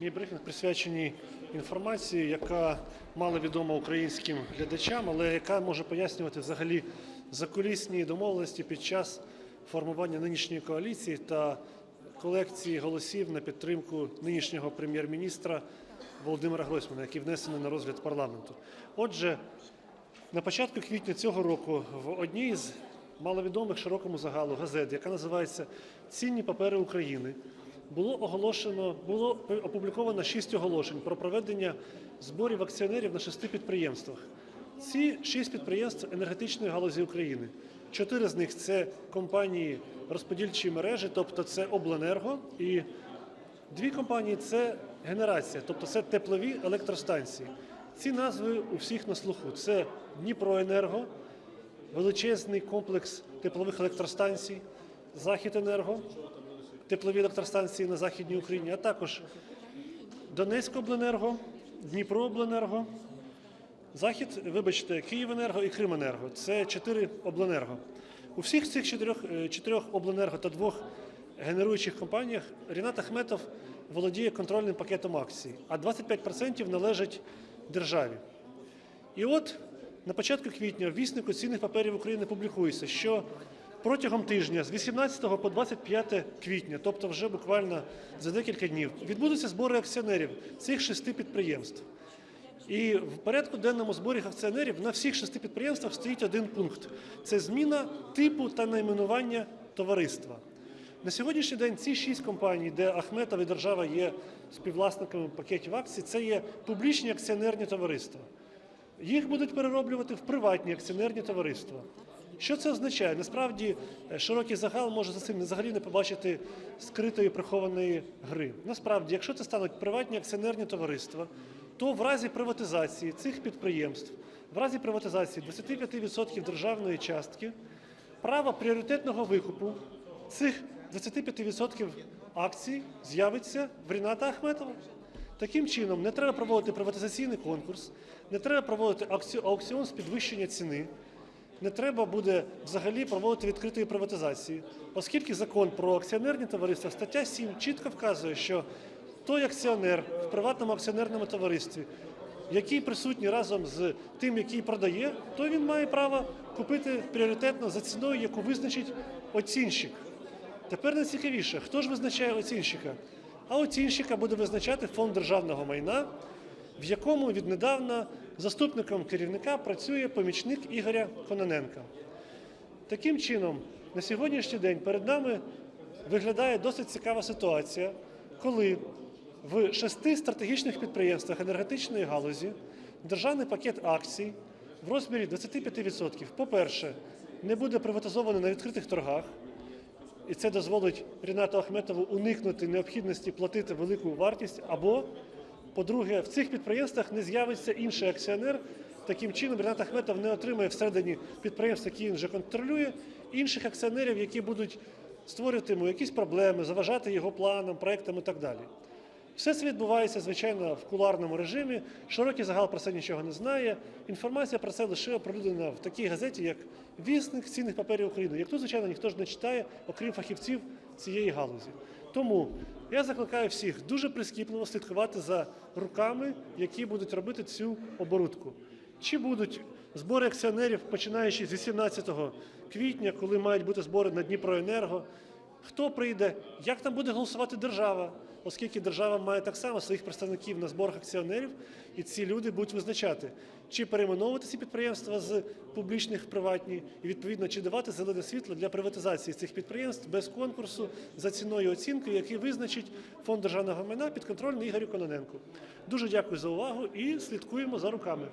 Мій брифінг присвячений інформації, яка мало відома українським глядачам, але яка може пояснювати взагалі закулісні домовленості під час формування нинішньої коаліції та колекції голосів на підтримку нинішнього прем'єр-міністра Володимира Гройсмана, який внесений на розгляд парламенту. Отже, на початку квітня цього року в одній з маловідомих широкому загалу газет, яка називається Цінні папери України, було оголошено, було опубліковано шість оголошень про проведення зборів акціонерів на шести підприємствах. Ці шість підприємств енергетичної галузі України. Чотири з них це компанії розподільчої мережі, тобто це обленерго, і Дві компанії це генерація, тобто це теплові електростанції. Ці назви у всіх на слуху. Це Дніпроенерго, величезний комплекс теплових електростанцій, Західенерго, теплові електростанції на Західній Україні, а також Донецькобленерго, Дніпрообленерго, Захід, вибачте, Київенерго і Крименерго. Це чотири обленерго. У всіх цих чотирьох, е, чотирьох обленерго та двох генеруючих компаніях Рінат Ахметов володіє контрольним пакетом акцій, а 25% належать державі. І от на початку квітня в віснику цінних паперів України публікується, що протягом тижня з 18 по 25 квітня, тобто вже буквально за декілька днів, відбудуться збори акціонерів цих шести підприємств. І в порядку денному зборі акціонерів на всіх шести підприємствах стоїть один пункт: це зміна типу та найменування товариства. На сьогоднішній день ці шість компаній, де Ахметов і держава є співвласниками пакетів акцій, це є публічні акціонерні товариства. Їх будуть перероблювати в приватні акціонерні товариства. Що це означає? Насправді е, широкий загал може за цим взагалі не побачити скритої прихованої гри. Насправді, якщо це стануть приватні акціонерні товариства, то в разі приватизації цих підприємств, в разі приватизації 25% державної частки, право пріоритетного викупу цих 25% акцій з'явиться в Ріната Ахметова. Таким чином, не треба проводити приватизаційний конкурс, не треба проводити аукціон з підвищення ціни, не треба буде взагалі проводити відкритої приватизації, оскільки закон про акціонерні товариства, стаття 7 чітко вказує, що той акціонер в приватному акціонерному товаристві, який присутній разом з тим, який продає, то він має право купити пріоритетно за ціною, яку визначить оцінщик. Тепер найцікавіше, хто ж визначає оцінщика? А оцінщика буде визначати фонд державного майна, в якому віднедавна заступником керівника працює помічник Ігоря Кононенка. Таким чином, на сьогоднішній день перед нами виглядає досить цікава ситуація, коли в шести стратегічних підприємствах енергетичної галузі державний пакет акцій в розмірі 25%, по-перше, не буде приватизований на відкритих торгах, і це дозволить Рінату Ахметову уникнути необхідності платити велику вартість. Або, по-друге, в цих підприємствах не з'явиться інший акціонер. Таким чином, Рінат Ахметов не отримає всередині підприємств, які він вже контролює, інших акціонерів, які будуть створювати йому якісь проблеми, заважати його планам, проектам і так далі. Все це відбувається, звичайно, в куларному режимі. Широкий загал про це нічого не знає. Інформація про це лише оприлюднена в такій газеті, як Вісник цінних паперів України, яку, звичайно, ніхто ж не читає, окрім фахівців цієї галузі. Тому я закликаю всіх дуже прискіпливо слідкувати за руками, які будуть робити цю оборудку. Чи будуть збори акціонерів, починаючи з 18 квітня, коли мають бути збори на Дніпроенерго, Хто прийде, як там буде голосувати держава, оскільки держава має так само своїх представників на зборах акціонерів, і ці люди будуть визначати, чи перейменовувати ці підприємства з публічних в приватні, і відповідно чи давати зелене світло для приватизації цих підприємств без конкурсу за ціною оцінки, який визначить фонд державного майна підконтрольний Ігорю Кононенку. Дуже дякую за увагу і слідкуємо за руками.